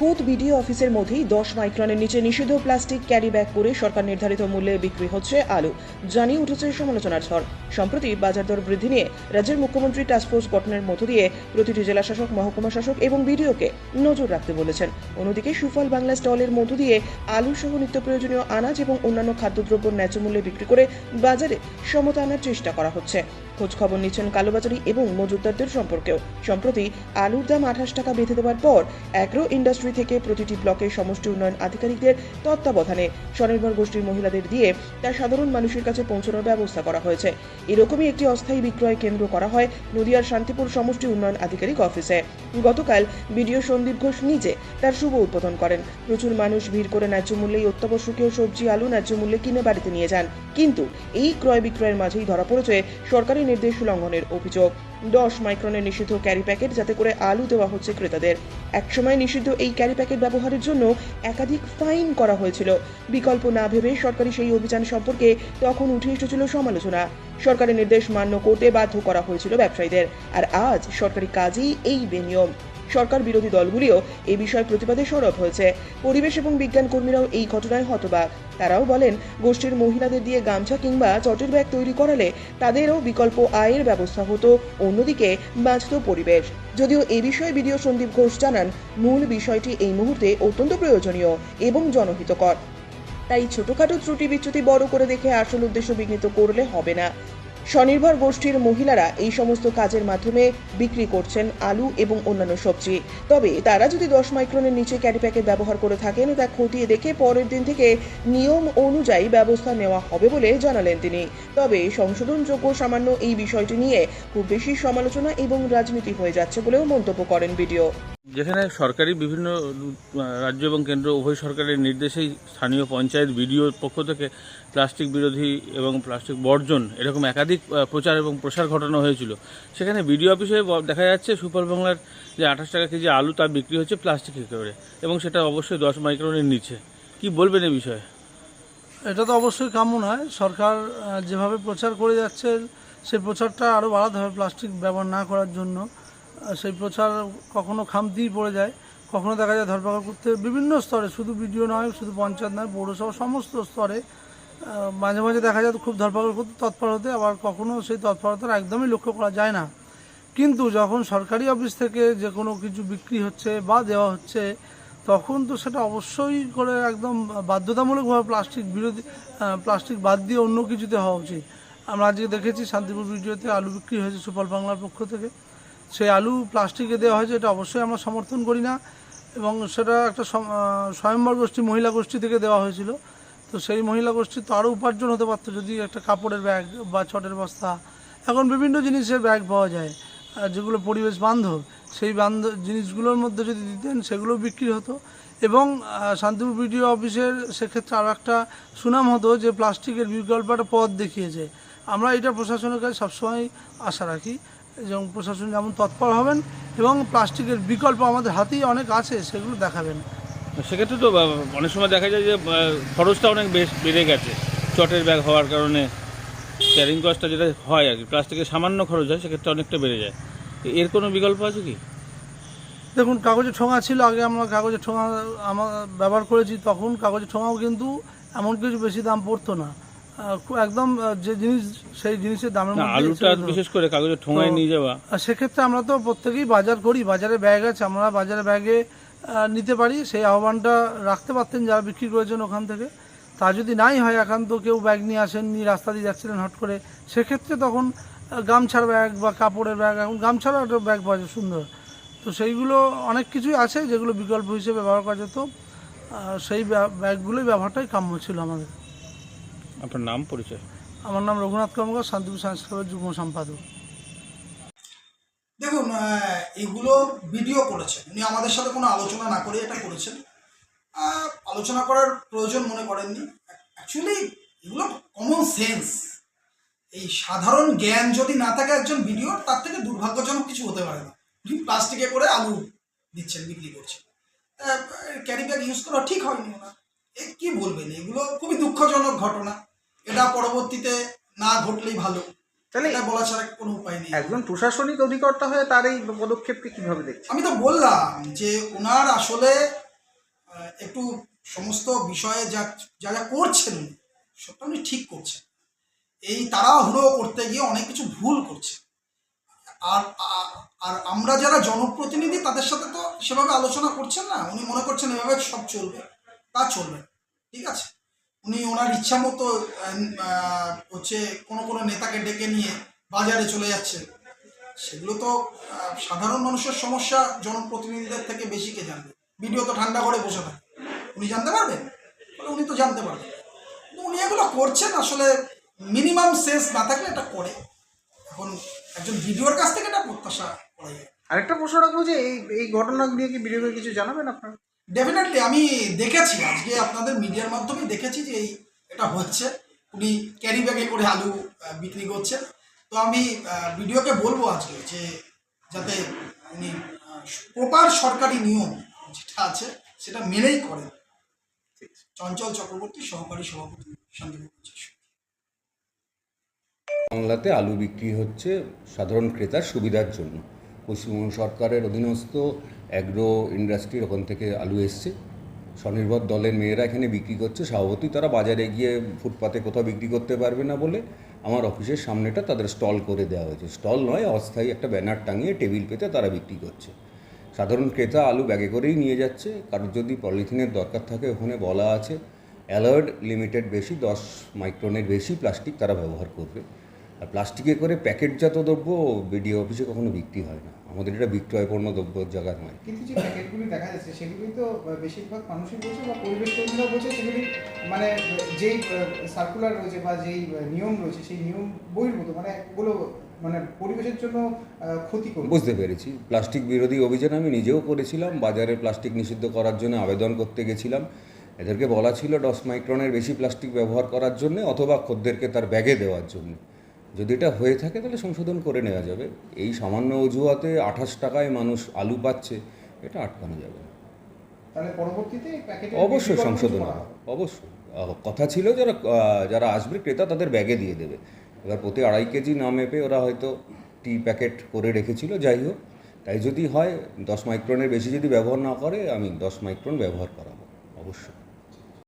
খোদ বিডিও অফিসের মধ্যেই দশ মাইক্রনের নিচে নিষিদ্ধ প্লাস্টিক ক্যারি ব্যাগ করে সরকার নির্ধারিত মূল্যে বিক্রি হচ্ছে আলু। জানিয়ে উঠেছে সমালোচনার ঝড়। সম্প্রতি বাজার দর বৃদ্ধি নিয়ে রাজ্যের মুখ্যমন্ত্রী টাস্কফোর্স গঠনের মধ্য দিয়ে প্রতিটি জেলা শাসক, মহকুমা শাসক এবং বিডিওকে নজর রাখতে বলেছেন। অন্যদিকে সুফল বাংলা স্টলের মধ্য দিয়ে আলু সহ নিত্য প্রয়োজনীয় আনাজ এবং অন্যান্য খাদ্যদ্রব্য ন্যায্য মূল্যে বিক্রি করে বাজারে সমতা আনার চেষ্টা করা হচ্ছে। খোঁজ খবর নিচ্ছেন কালোবাজারি এবং মজুতদারদের সম্পর্কেও। সম্প্রতি আলুর দাম আঠাশ টাকা বেঁধে দেওয়ার পর অ্যাগ্রো ইন্ডাস্ট্রি থেকে প্রতিটি ব্লকে সমষ্টি উন্নয়ন আধিকারিকদের তত্ত্বাবধানে স্বনির্ভর গোষ্ঠীর মহিলাদের দিয়ে তা সাধারণ মানুষের কাছে পৌঁছানোর ব্যবস্থা করা হয়েছে। এরকমই একটি অস্থায়ী বিক্রয় কেন্দ্র করা হয় নদিয়ার শান্তিপুর সমষ্টি উন্নয়ন আধিকারিক অফিসে। গতকাল বিডিও সন্দীপ ঘোষ নিজে তার শুভ উদ্বোধন করেন। প্রচুর মানুষ ভিড় করে ন্যায্য মূল্যেই অত্যাবশ্যকীয় সবজি, আলু ন্যায্য মূল্যে কিনে বাড়িতে নিয়ে যান। কিন্তু এই ক্রয় বিক্রয়ের মাঝেই ধরা পড়েছে সরকারি নির্দেশ লঙ্ঘনের অভিযোগ। দশ মাইক্রনের নিষিদ্ধ ক্যারি প্যাকেট যাতে করে আলু দেওয়া হচ্ছে ক্রেতাদের। একসময় নিষিদ্ধ এই ক্যারি প্যাকেট ব্যবহারের জন্য একাধিক ফাইন করা হয়েছিল। বিকল্প না ভেবে সরকারি সেই অভিযান সম্পর্কে তখন উঠে এসেছিল সমালোচনা। সরকারের নির্দেশ মান্য করতে বাধ্য করা হয়েছিল ব্যবসায়ীদের। আর আজ সরকারি কাজেই এই বেনিয়ম। সরকার বিরোধী দলগুলিও এ বিষয়ে প্রতিবাদে সরব হয়েছে। পরিবেশ এবং বিজ্ঞান কর্মীরাও এই ঘটনায় হতবাক। তারাও বলেন, গোষ্ঠীর মহিলাদের দিয়ে গামছা কিংবা চটের ব্যাগ তৈরি করালে তাদেরও বিকল্প আয়ের ব্যবস্থা হতো। অন্যদিকে, বাঁচত পরিবেশ। যদিও এ বিষয়ে বিডিও সন্দীপ ঘোষ জানান, মূল বিষয়টি এই মুহূর্তে অত্যন্ত প্রয়োজনীয় এবং জনহিতকর। তাই ছোটখাটো ত্রুটি বিচ্যুতি বড় করে দেখে আসল উদ্দেশ্য বিঘ্নিত করলে হবে না। স্বনির্ভর গোষ্ঠীর মহিলারা এই সমস্ত কাজের মাধ্যমে বিক্রি করছেন আলু এবং অন্যান্য সবজি। তবে তারা যদি দশ মাইক্রনের নিচে ক্যারি প্যাকেট ব্যবহার করে থাকেন, তা খতিয়ে দেখে পরের দিন থেকে নিয়ম অনুযায়ী ব্যবস্থা নেওয়া হবে বলে জানালেন তিনি। তবে সংশোধনযোগ্য সামান্য এই বিষয়টি নিয়ে খুব বেশি সমালোচনা এবং রাজনীতি হয়ে যাচ্ছে বলেও মন্তব্য করেন ভিডিও যেখানে সরকারি বিভিন্ন রাজ্য এবং কেন্দ্র উভয় সরকারের নির্দেশেই স্থানীয় পঞ্চায়েত বিডিওর পক্ষ থেকে প্লাস্টিক বিরোধী এবং প্লাস্টিক বর্জন এরকম একাধিক প্রচার এবং প্রসার ঘটানো হয়েছিল। সেখানে বিডিও অফিসে দেখা যাচ্ছে সুপার বাংলার যে আঠাশ টাকা কেজি আলু তা বিক্রি হচ্ছে প্লাস্টিক করে এবং সেটা অবশ্যই দশ মাইক্রনের নিচে। কি বলবেন এ বিষয়ে? এটা তো অবশ্যই কাম্য নয়। সরকার যেভাবে প্রচার করে যাচ্ছে সেই প্রচারটা আরও বাড়াতে হবে প্লাস্টিক ব্যবহার না করার জন্য। সেই প্রচার কখনো খামতিই পড়ে যায়। কখনো দেখা যায় ধরপাকড় করতে বিভিন্ন স্তরে, শুধু বিডিও নয়, শুধু পঞ্চায়েত নয়, পৌরসভা, সমস্ত স্তরে মাঝে মাঝে দেখা যায় খুব ধরপাকড় করতে তৎপর হতে, আবার কখনো সেই তৎপরতার একদমই লক্ষ্য করা যায় না। কিন্তু যখন সরকারি অফিস থেকে যে কোনো কিছু বিক্রি হচ্ছে বা দেওয়া হচ্ছে, তখন তো সেটা অবশ্যই করে একদম বাধ্যতামূলকভাবে প্লাস্টিক বিরোধী প্লাস্টিক বাদ দিয়ে অন্য কিছুতে হওয়া উচিত। আমরা আজকে দেখেছি শান্তিপুর ভিডিওতে আলু বিক্রি হয়েছে সুফল বাংলার পক্ষ থেকে। সেই আলু প্লাস্টিকে দেওয়া হয়েছে, এটা অবশ্যই আমরা সমর্থন করি না। এবং সেটা একটা স্বয়ম্বর গোষ্ঠী, মহিলা গোষ্ঠী থেকে দেওয়া হয়েছিল। তো সেই মহিলা গোষ্ঠীর তো আরও উপার্জন হতে পারতো যদি একটা কাপড়ের ব্যাগ বা ছটের বস্তা। এখন বিভিন্ন জিনিসের ব্যাগ পাওয়া যায় যেগুলো পরিবেশ বান্ধব। সেই বান্ধব জিনিসগুলোর মধ্যে যদি দিতেন সেগুলো বিক্রি হতো। এবং শান্তিপুর বিডিও অফিসের সেক্ষেত্রে আরও একটা সুনাম হতো যে প্লাস্টিকের বিকল্প একটা পথ দেখিয়েছে। আমরা এটা প্রশাসনের কাছে সবসময় আশা রাখি। এবং প্রশাসন যেমন তৎপর হবেন এবং প্লাস্টিকের বিকল্প আমাদের হাতেই অনেক আছে সেগুলো দেখাবেন। সেক্ষেত্রে তো অনেক সময় দেখা যায় যে খরচটা অনেক বেশ বেড়ে গেছে চটের ব্যাগ হওয়ার কারণে। ক্যারিং কস্টটা যেটা হয় আর কি প্লাস্টিকের সামান্য খরচ হয় সেক্ষেত্রে অনেকটা বেড়ে যায়। এর কোনো বিকল্প আছে কি? দেখুন কাগজের ঠোঙা ছিল আগে আমরা কাগজের ঠোঙা আমার ব্যবহার করেছি তখন কাগজের ঠোঙাও কিন্তু এমন কিছু বেশি দাম পড়তো না। একদম যে জিনিস সেই জিনিসের দামের মধ্যে আলুটা বিশেষ করে কাগজের ঠোঙায় নিয়ে যাওয়া। সেক্ষেত্রে আমরা তো প্রত্যেকেই বাজার করি বাজারে ব্যাগ আছে আমরা বাজারে ব্যাগে নিতে পারি। সেই আহ্বানটা রাখতে পারতেন যারা বিক্রি করেছেন ওখান থেকে। তা যদি নাই হয় একান্ত কেউ ব্যাগ নিয়ে আসেননি রাস্তা দিয়ে যাচ্ছিলেন হট করে সেক্ষেত্রে তখন গামছার ব্যাগ বা কাপড়ের ব্যাগ এখন গামছারও একটা ব্যাগ পাওয়া যায় সুন্দর। তো সেইগুলো অনেক কিছুই আছে যেগুলো বিকল্প হিসেবে ব্যবহার করা যেত। সেই ব্যা- ব্যাগগুলোই ব্যবহারটাই কাম্য ছিল আমাদের। আপনার নাম পরিচয়? আমার নাম রঘুনাথ কর্মকার শান্তিপুর সায়েন্স ক্লাবের যুগ্ম সম্পাদক। দেখুন আহ, এগুলো ভিডিও করেছেন। উনি আমাদের সাথে কোনো আলোচনা না করে এটা করেছেন। আহ, আলোচনা করার প্রয়োজন মনে করেননি। অ্যাকচুয়ালি এগুলো কমন সেন্স এই সাধারণ জ্ঞান যদি না থাকে একজন ভিডিও তার থেকে দুর্ভাগ্যজনক কিছু হতে পারে না। উনি প্লাস্টিকে করে আলু দিচ্ছেন বিক্রি করছেন। ক্যারি ব্যাগ ইউজ করা ঠিক হয়নি ওনার। কি বলবেন? এগুলো খুবই দুঃখজনক ঘটনা। এটা পরবর্তীতে না ঘটলেই ভালো। তাহলে এটা বলা ছাড়া কোনো উপায় নেই। একজন প্রশাসনিক অধিকর্তা হয়ে তার এই পদক্ষেপকে কীভাবে দেখছে আমি তো বললাম যে ওনার আসলে একটু সমস্ত বিষয়ে যা যা যা করছেন সবটা উনি ঠিক করছেন। এই তাড়াহুড়ো করতে গিয়ে অনেক কিছু ভুল করছে আর আর আমরা যারা জনপ্রতিনিধি তাদের সাথে তো সেভাবে আলোচনা করছেন না। উনি মনে করছেন এভাবে সব চলবে। তা চলবে, ঠিক আছে? উনি ওনার ইচ্ছা মতো হচ্ছে কোনো কোনো নেতাকে ডেকে নিয়ে বাজারে চলে যাচ্ছে সেগুলো তো সাধারণ মানুষের সমস্যা, জনপ্রতিনিধিদের থেকে বেশি কে জানবে? ভিডিও তো ঠান্ডা করে বসে থাকে। উনি জানতে পারবেন? বলে উনি তো জানতে পারবেন। কিন্তু উনি এগুলো করছেন আসলে মিনিমাম সেন্স না থাকলে এটা করে। এখন একজন ভিডিওর কাছ থেকে এটা প্রত্যাশা করা যায়। আরেকটা প্রশ্ন রাখব যে এই এই ঘটনা নিয়ে কি ভিডিওকে কিছু জানাবেন আপনারা? ডেফিনেটলি আমি দেখেছি আজকে আপনাদের মিডিয়ার মাধ্যমে দেখেছি যে এই এটা হচ্ছে। উনি ক্যারি ব্যাগে করে আলু বিক্রি করছেন। তো আমি ভিডিওকে বলব আজকে যে যাতে উনি প্রপার সরকারি নিয়ম যেটা আছে সেটা মেনেই করেন। চঞ্চল চক্রবর্তী সহকারী সভাপতি শান্তিপুর বাংলাতে আলু বিক্রি হচ্ছে সাধারণ ক্রেতার সুবিধার জন্য। পশ্চিমবঙ্গ সরকারের অধীনস্থ অ্যাগ্রো ইন্ডাস্ট্রির ওখান থেকে আলু এসছে। স্বনির্ভর দলের মেয়েরা এখানে বিক্রি করছে। স্বভাবতই তারা বাজারে গিয়ে ফুটপাতে কোথাও বিক্রি করতে পারবে না বলে আমার অফিসের সামনেটা তাদের স্টল করে দেওয়া হয়েছে। স্টল নয়, অস্থায়ী একটা ব্যানার টাঙিয়ে টেবিল পেতে তারা বিক্রি করছে। সাধারণ ক্রেতা আলু ব্যাগে করেই নিয়ে যাচ্ছে। কারোর যদি পলিথিনের দরকার থাকে ওখানে বলা আছে অ্যালার্ড লিমিটেড বেশি, দশ মাইক্রনের বেশি প্লাস্টিক তারা ব্যবহার করবে। আর প্লাস্টিকে করে প্যাকেটজাত দ্রব্য বিডিও অফিসে কখনো বিক্রি হয় না। আমাদের এটা বিক্রয় পণ্য দ্রব্য জায়গা নয়। কিন্তু যে প্যাকেটগুলি দেখা যাচ্ছে সেগুলি তো বেশিরভাগ মানুষই বলছে বা পরিবেশ কর্মীরা বলছে সেগুলি মানে যেই সার্কুলার রয়েছে বা যেই নিয়ম রয়েছে সেই নিয়ম বহির্ভূত মানে ওগুলো মানে পরিবেশের জন্য ক্ষতি বুঝতে পেরেছি। প্লাস্টিক বিরোধী অভিযান আমি নিজেও করেছিলাম। বাজারে প্লাস্টিক নিষিদ্ধ করার জন্য আবেদন করতে গেছিলাম। এদেরকে বলা ছিল দশ মাইক্রনের বেশি প্লাস্টিক ব্যবহার করার জন্য অথবা খদ্দেরকে তার ব্যাগে দেওয়ার জন্য। যদি এটা হয়ে থাকে তাহলে সংশোধন করে নেওয়া যাবে। এই সামান্য অজুহাতে আঠাশ টাকায় মানুষ আলু পাচ্ছে এটা আটকানো যাবে না। তাহলে পরবর্তীতে প্যাকেটে অবশ্যই সংশোধন হবে। অবশ্যই। কথা ছিল যারা যারা আসবে ক্রেতা তাদের ব্যাগে দিয়ে দেবে। এবার প্রতি আড়াই কেজি না মেপে ওরা হয়তো টি প্যাকেট করে রেখেছিল যাই হোক। তাই যদি হয় দশ মাইক্রনের বেশি যদি ব্যবহার না করে আমি দশ মাইক্রন ব্যবহার করাবো অবশ্যই।